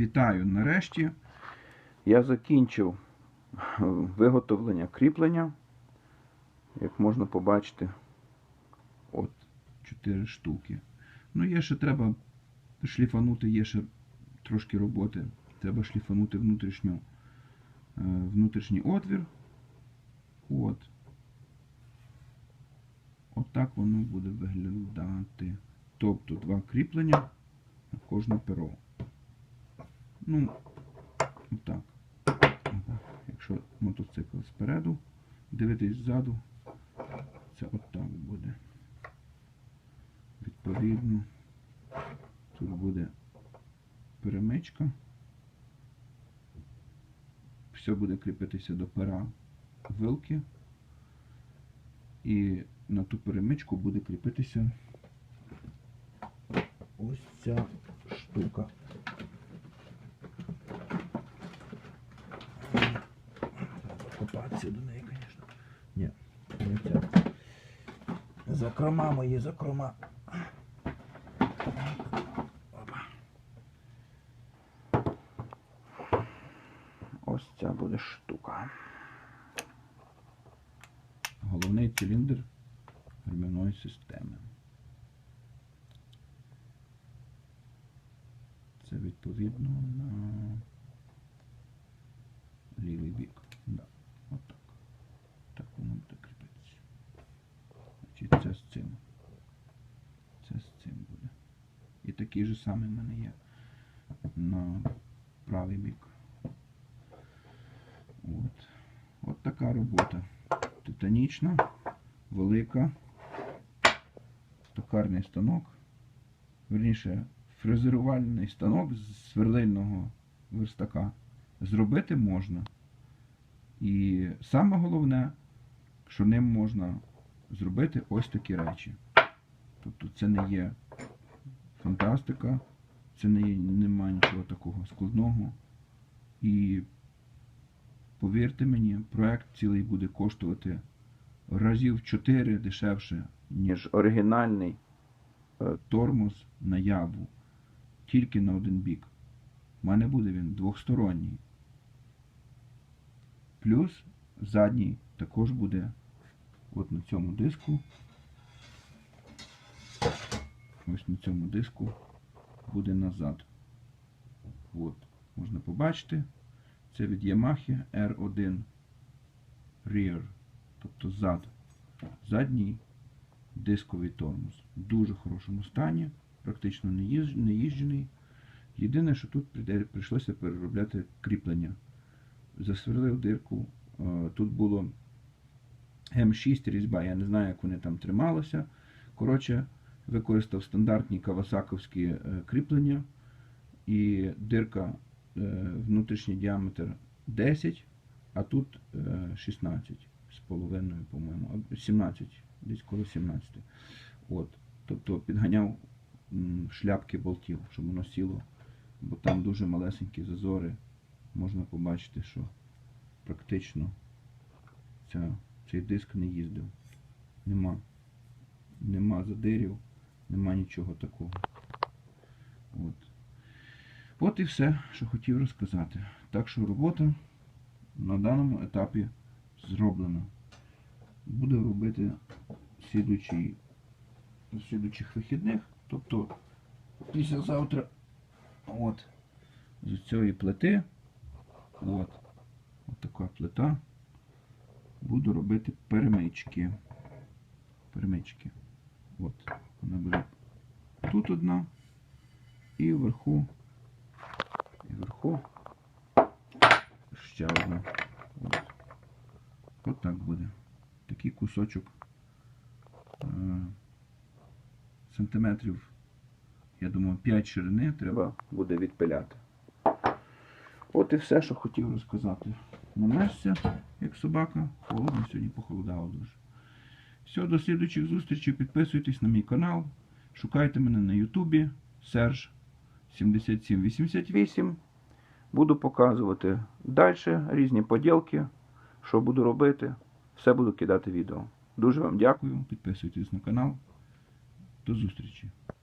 Вітаю нарешті. Я закінчив е, виготовлення кріплення. Як можна побачити, от 4 штуки. Ну, є ще треба шліфанути, є ще трошки роботи. Треба шліфанути внутрішню, е, внутрішній отвір. От. От так воно буде виглядати. Тобто два кріплення на кожне перо. Ну, отак. Якщо мотоцикл спереду, дивитись ззаду, це отак буде. Відповідно, тут буде перемичка. Все буде кріпитися до пера вилки. І на ту перемичку буде кріпитися ось ця штука. Копатися до неї, звісно. Ні, не ця. Закрома мої, закрома. Опа. Ось ця буде штука. Головний циліндр ремінної системи. Це відповідно на лівий бік. Да. Отак. Так воно буде кріпитися. Значить, це з цим. Це з цим буде. І такий же самий в мене є на правий бік. От. От така робота. Титанічна, велика, токарний станок. Верніше, фрезерувальний станок з сверлильного верстака зробити можна. І саме головне, що ним можна зробити ось такі речі. Тобто це не є фантастика, це не немає нічого такого складного. І повірте мені, проект цілий буде коштувати разів 4 дешевше, ніж оригінальний е, тормоз на яву. Тільки на один бік. У мене буде він двохсторонній. Плюс задній також буде от на цьому диску. Ось на цьому диску буде назад. От, можна побачити. Це від Yamaha R1 Rear, тобто зад. Задній дисковий тормоз. В дуже хорошому стані, практично не, їжджений. Єдине, що тут прийшлося переробляти кріплення. Засверлив дирку. е, Тут було М6 різьба, я не знаю, як вони там трималися. Коротше, використав стандартні кавасаковські е, кріплення. І дирка е, внутрішній діаметр 10, а тут е, 16 з половиною, по-моєму, 17, десь коло 17. От. Тобто підганяв шляпки болтів, щоб воно сіло, бо там дуже малесенькі зазори. Можна побачити, що практично ця, цей диск не їздив. Нема. Нема задирів, нема нічого такого. От. От і все, що хотів розказати. Так що робота на даному етапі зроблена. Буду робити слідуючий, слідуючих вихідних, тобто післязавтра от, з цієї плити, от, от така плита, буду робити перемички. Перемички. От, вона буде тут одна і вверху і вверху ще одна. От. Так буде. Такий кусочок е, сантиметрів, я думаю, 5 ширини треба буде відпиляти. От і все, що хотів розказати. Намерзся, як собака, холодно, сьогодні похолодало дуже. Все, до слідуючих зустрічей. Підписуйтесь на мій канал. Шукайте мене на Ютубі. Серж 7788. Буду показувати далі різні поділки, що буду робити. Все буду кидати відео. Дуже вам дякую. Підписуйтесь на канал. До зустрічі.